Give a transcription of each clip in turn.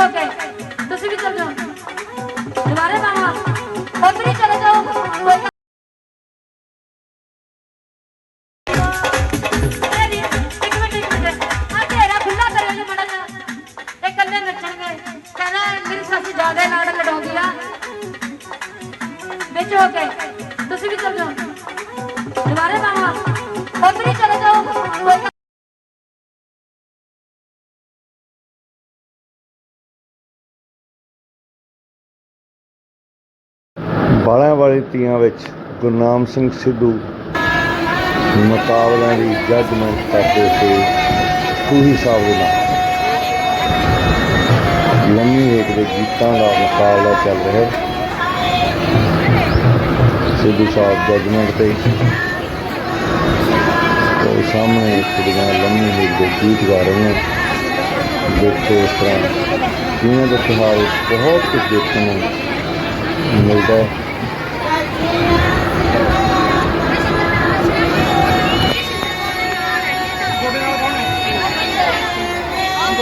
ਹੋ ਕੇ। ਤੁਸੀਂ ਵੀ ਚੱਲ ਜਾਓ। ਦੁਬਾਰੇ ਮਾਮਾ ਉਧਰ ਹੀ ਚਲੇ ਜਾਓ। ਜ਼ਿਆਦਾ ਨਾਲ ਲੜਾਉਂਦੀ ਆ। ਵਿੱਚ ਹੋ ਕੇ। ਤੁਸੀਂ ਵੀ ਚੱਲ ਜਾਓ। ਦੁਬਾਰੇ ਬਾਲਾਂ ਵਾਲੀ ਤੀਆਂ ਵਿੱਚ ਗੁਰਨਾਮ ਸਿੰਘ ਸਿੱਧੂ ਮੁਕਾਬਲਿਆਂ ਦੀ ਜੱਜਮੈਂਟ ਕਰਦੇ ਸੀ ਖੂਹੀ ਸਾਹਿਬ ਦੇ ਨਾਲ ਲੰਮੀ ਏਕ ਦੇ ਗੀਤਾਂ ਦਾ ਮੁਕਾਬਲਾ ਚੱਲ ਰਿਹਾ ਹੈ। ਸਿੱਧੂ ਸਾਹਿਬ ਜੱਜਮੈਂਟ ਤੇ ਤੇ ਸਾਹਮਣੇ ਇੱਕ ਕੁੜੀਆਂ ਲੰਮੀ ਏਕ ਦੇ ਗੀਤ ਗਾ ਰਹੀਆਂ ਦੇਖੋ ਇਸ ਤਰ੍ਹਾਂ ਤੀਆਂ ਦੇ ਤਿਉਹਾਰ ਬਹੁਤ ਕੁਝ ਦੇਖਣ ਨੂੰ ਮਿਲਦਾ ਹੈ।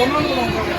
ਉਹਨਾਂ ਨੂੰ ਬੁਲਾਉਂਦਾ